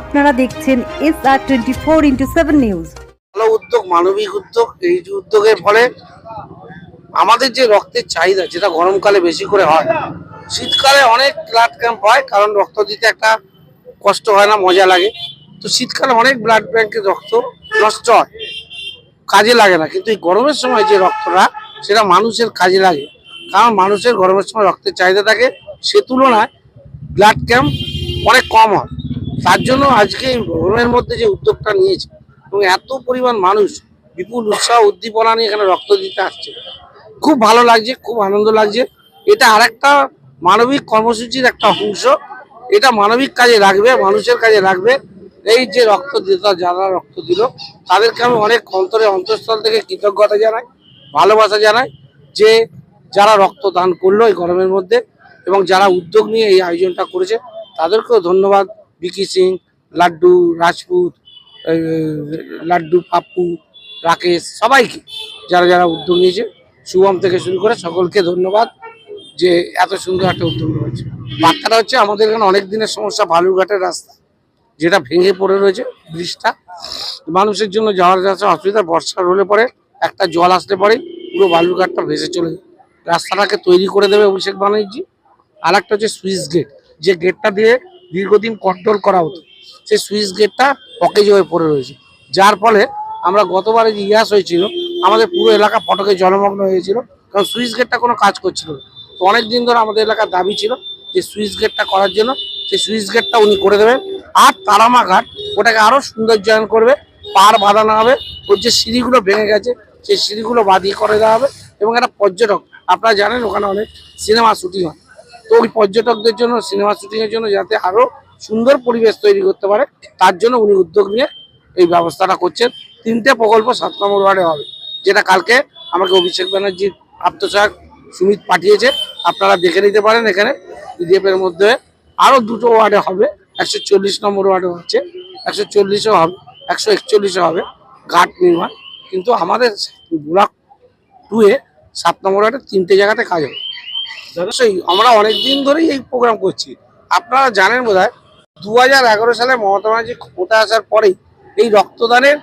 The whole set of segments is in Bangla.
আপনারা দেখছেন S R twenty four into seven news ভালো উদ্যোগ, মানবিক উদ্যোগ, এই উদ্যোগের ফলে আমাদের যে রক্তের চাহিদা, যেটা গরমকালে বেশি করে হয়, শীতকালে অনেক ব্লাড ক্যাম্প হয়, কারণ রক্ত দিতে একটা কষ্ট হয় না, মজা লাগে। তো শীতকালে অনেক ব্লাড ব্যাংকের রক্ত নষ্ট হয়, কাজে লাগে না। কিন্তু এই গরমের সময় যে রক্তটা, সেটা মানুষের কাজে লাগে। কারণ মানুষের গরমের সময় রক্তের চাহিদা থাকে সে তুলনায় ব্লাড ক্যাম্প অনেক কম হয়। তার জন্য আজকে এই গরমের মধ্যে যে উদ্যোগটা নিয়েছে, এবং এত পরিমাণ মানুষ বিপুল উৎসাহ উদ্দীপনা নিয়ে এখানে রক্ত দিতে আসছে। খুব ভালো লাগছে, খুব আনন্দ লাগছে। এটা আরেকটা মানবিক কর্মসূচির একটা অংশ। এটা মানবিক কাজে রাখবে মানুষের কাজে রাখবে এই যে রক্ত দিত, যারা রক্ত দিল, তাদেরকে আমি অনেক অন্তরে অন্তঃস্থল থেকে কৃতজ্ঞতা জানাই, ভালোবাসা জানাই যে যারা রক্ত দান করল এই গরমের মধ্যে এবং যারা উদ্যোগ নিয়ে এই আয়োজনটা করেছে, তাদেরকেও ধন্যবাদ। বিকি সিং, লাড্ডু, রাজপুত লাড্ডু, পাপ্পু, রাকেশ, সবাইকে যারা যারা উদ্যোগ নিয়েছে, শুভম থেকে শুরু করে সকলকে ধন্যবাদ যে এত সুন্দর একটা উদ্যোগ রয়েছে। বার্তাটা হচ্ছে আমাদের এখানে অনেক দিনের সমস্যা, বালুরঘাটের রাস্তা, যেটা ভেঙে পড়ে রয়েছে ব্রিজটা। মানুষের জন্য যাওয়ার যাচ্ছে অসুবিধা বর্ষার হলে পরে একটা জল আসলে পরে, পুরো বালুরঘাটটা ভেসে চলে রাস্তাটাকে তৈরি করে দেবে অভিষেক ব্যানার্জি। আর একটা হচ্ছে সুইচ গেট, যে গেটটা দিয়ে দীর্ঘদিন কন্ট্রোল করা হতো। সেই সুইচ গেটটা অকেজ হয়ে পড়ে রয়েছে। যার ফলে আমরা গতবারে যে ইয়াস হয়েছিল, আমাদের পুরো এলাকা ফটকে জলমগ্ন হয়েছিল, কারণ সুইচ গেটটা কোনো কাজ করছিল না। তো অনেক দিন ধরে আমাদের এলাকার দাবি ছিল যে সুইচ গেটটা করার জন্য সেই সুইচ গেটটা উনি করে দেবেন। আর তারামা ঘাট ওটাকে আরও সৌন্দর্যায়ন করবে, পার বাঁধানো হবে ওর যে সিঁড়িগুলো ভেঙে গেছে, সেই সিঁড়িগুলো বাদিয়ে করে দেওয়া হবে। এবং একটা পর্যটক, আপনারা জানেন ওখানে অনেক সিনেমা শুটিং হয়। তো ওই পর্যটকদের জন্য সিনেমা শুটিংয়ের জন্য যাতে আরও সুন্দর পরিবেশ তৈরি করতে পারে, তার জন্য উনি উদ্যোগ নিয়ে এই ব্যবস্থাটা করছেন। তিনটে প্রকল্প সাত নম্বর ওয়ার্ডে হবে, যেটা কালকে আমাকে অভিষেক ব্যানার্জির আত্মসহায়ক সুমিত পাঠিয়েছে। আপনারা দেখে নিতে পারেন এখানে পিডিএফ এর মধ্যে। আরও দুটো ওয়ার্ডে হবে, একশো চল্লিশ নম্বর ওয়ার্ডে হচ্ছে, একশো চল্লিশও হবে, একশো একচল্লিশও হবে ঘাট নির্মাণ। কিন্তু আমাদের ব্লক টুয়ে সাত নম্বর ওয়ার্ডে তিনটে জায়গাতে কাজ হবে। অবশ্যই আমরা অনেক দিন ধরেই এই প্রোগ্রাম করছি। আপনারা জানেন বোধ হয় দু হাজার এগারো সালে মমতা ব্যানার্জি ক্ষমতা আসার পরেই এই রক্তদানের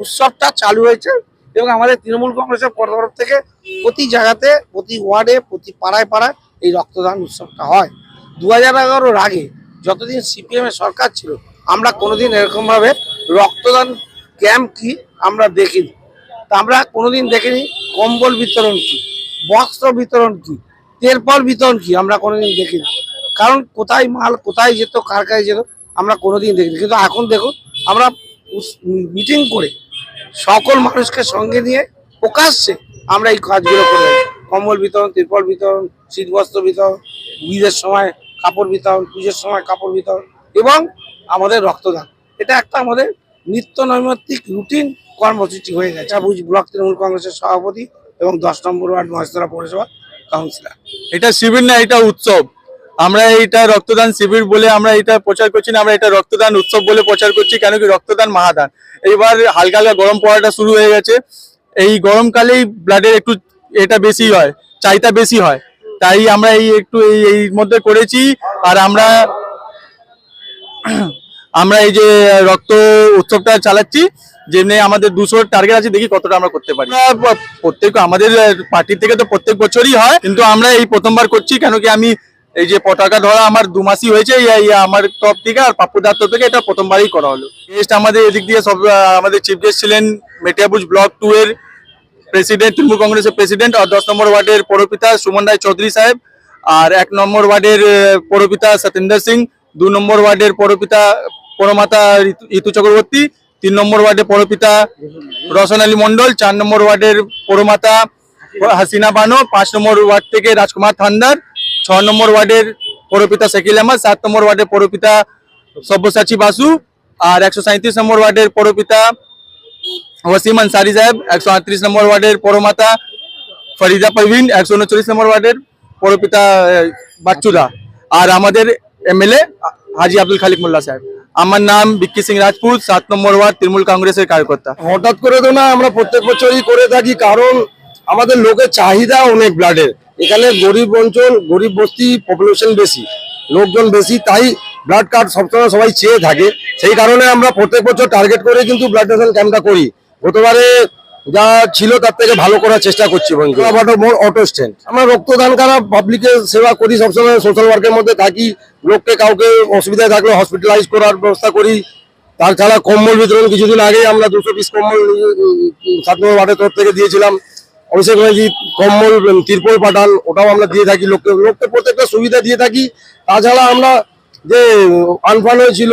উৎসবটা চালু হয়েছে এবং আমাদের তৃণমূল কংগ্রেসের তরফ থেকে প্রতি জায়গাতে, প্রতি ওয়ার্ডে, প্রতি পাড়ায় পাড়ায় এই রক্তদান উৎসবটা হয়। দু হাজার এগারোর আগে যতদিন সিপিএম এর সরকার ছিল, আমরা কোনোদিন এরকমভাবে রক্তদান ক্যাম্প কি আমরা দেখিনি। তা আমরা কোনোদিন দেখিনি, কম্বল বিতরণ কি, বস্ত্র বিতরণ কি তেরপল বিতরণ কি? আমরা কোনোদিন দেখিনি। কারণ কোথায় মাল, কোথায় যেত, কার কাছে যেত, আমরা কোনোদিন দেখিনি। কিন্তু এখন দেখুন, আমরা মিটিং করে সকল মানুষকে সঙ্গে নিয়ে প্রকাশ্যে আমরা এই কাজগুলো করে। কম্বল বিতরণ, তিরপল বিতরণ শীতবস্ত্র বিতরণ, ঈদের সময় কাপড় বিতরণ, পুজোর সময় কাপড় বিতরণ এবং আমাদের রক্তদান। এটা একটা আমাদের নিত্য নৈমিত্তিক রুটিন কর্মসূচি হয়ে গেছে। বুঝ ব্লক তৃণমূল কংগ্রেসের সভাপতি এবং দশ নম্বর ওয়ার্ড মহেশতলা পৌরসভা এটা শিবির না, এটা উৎসব। আমরা এইটা রক্তদান শিবির বলে আমরা এটা প্রচার করছি না, আমরা এটা রক্তদান উৎসব বলে প্রচার করছি, কেন কি রক্তদান মহাদান। এইবার হালকা হালকা গরম পড়াটা শুরু হয়ে গেছে। এই গরমকালেই ব্লাডের একটু এটা বেশি হয়, চাহিদা বেশি হয়। তাই আমরা এই একটু এই মধ্যে করেছি, আর আমরা আমরা এই যে রক্ত উৎসবটা চালাচ্ছি, যেমনি আমাদের দুশো টার্গেট আছে, দেখি কতটা আমরা করতে পারি। প্রত্যেক, আমাদের পার্টি থেকে তো প্রত্যেক বছরই হয়, কিন্তু আমরা এই প্রথমবার করছি, কেন কি আমি এই যে পতাকা ধরা আমার দু মাসই হয়েছে আমার টপ থেকে আর পাপ্পু দত্ত থেকে এটা প্রথমবারই করা হলো। গেস্ট আমাদের এদিক দিয়ে সব আমাদের চিফ গেস্ট ছিলেন মেটিয়াবুজ ব্লক টু এর প্রেসিডেন্ট তৃণমূল কংগ্রেসের প্রেসিডেন্ট আর দশ নম্বর ওয়ার্ডের পৌরপিতা সুমন রায় চৌধুরী সাহেব, আর এক নম্বর ওয়ার্ডের পৌরপিতা সতেন্দ্র সিং, দু নম্বর ওয়ার্ডের পৌরপিতা পরমাতা ঋতু- চক্রবর্তী, তিন নম্বর ওয়ার্ডের পরপিতা রোশন আলী মন্ডল চার নম্বর ওয়ার্ডের পরমাতা হাসিনা বানো, পাঁচ নম্বর ওয়ার্ড থেকে রাজকুমার থান্দার ছ নম্বর ওয়ার্ডের পরপিতা শাকিল আহমদ, সাত নম্বর ওয়ার্ডের পরপিতা সব্যসাচী বাসু আর একশো সাঁত্রিশ নম্বর ওয়ার্ডের পরপিতা ওয়াসিম আনসারি সাহেব, একশো আটত্রিশ নম্বর ওয়ার্ডের পরমাতা ফরিদা পারভিন, একশো উনচল্লিশ নম্বর ওয়ার্ডের পরপিতা বাচ্চুদা। আর আমাদের এমএলএ হাজি আব্দুল খালিক মোল্লা সাহেব। আমার নাম বিক্কি সিং রাজপুত, সাত নম্বর ওয়ার্ড, তৃণমূল কংগ্রেসের কার্যকর্তা হঠাৎ করে তো না, আমরা প্রত্যেক বছরই করে থাকি, কারণ আমাদের লোকের চাহিদা অনেক ব্লাডের এখানে গরিব অঞ্চল গরিব বস্তি পপুলেশন বেশি, লোকজন বেশি, তাই ব্লাড কার্ড সবসময় সবাই চেয়ে থাকে। সেই কারণে আমরা প্রত্যেক বছর টার্গেট করে কিন্তু ব্লাড ডোনেশন ক্যাম্পটা করি। গতবারে যা ছিল তার থেকে ভালো করার চেষ্টা করছি অটো স্ট্যান্ড আমরা রক্তদান করা পাবলিকের সেবা করি সবসময় সোশ্যাল ওয়ার্কের মধ্যে থাকি। লোককে কাউকে অসুবিধায় থাকলে হসপিটালাইজ করার ব্যবস্থা করি। তাছাড়া কম্বল বিতরণ কিছুদিন আগেই আমরা দুশো পিস কম্বল সাত নম্বর ওয়ার্ডের তরফ থেকে দিয়েছিলাম। অভিষেক ব্যানার্জি কম্বল তিরপল পাঠান ওটাও আমরা দিয়ে থাকি লোককে। লোককে প্রত্যেকটা সুবিধা দিয়ে থাকি। তাছাড়া আমরা যে আনফান হয়েছিল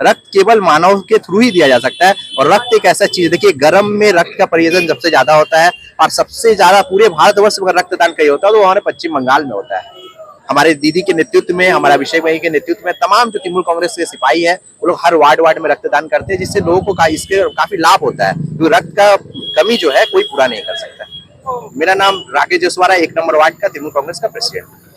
रक्त केवल मानव के थ्रू ही दिया जा सकता है और रक्त एक ऐसा चीज़ देखिए गर्म में रक्त का प्रयोजन सबसे ज़्यादा होता है और सबसे ज़्यादा पूरे भारतवर्ष में रक्तदान कहीं होता है तो हमारे पश्चिम बंगाल में होता है। हमारे दीदी के नेतृत्व में हमारा अभिषेक भाई के नेतृत्व में तमाम जो तृणमूल कांग्रेस के सिपाही है वो लोग हर वार्ड वार्ड में रक्तदान करते हैं जिससे लोगों को का, इसके काफ़ी लाभ होता है। क्योंकि रक्त का कमी जो है कोई पूरा नहीं कर सकता। मेरा नाम राकेश जसवारा एक नंबर वार्ड का तृणमूल कांग्रेस का प्रेसिडेंट।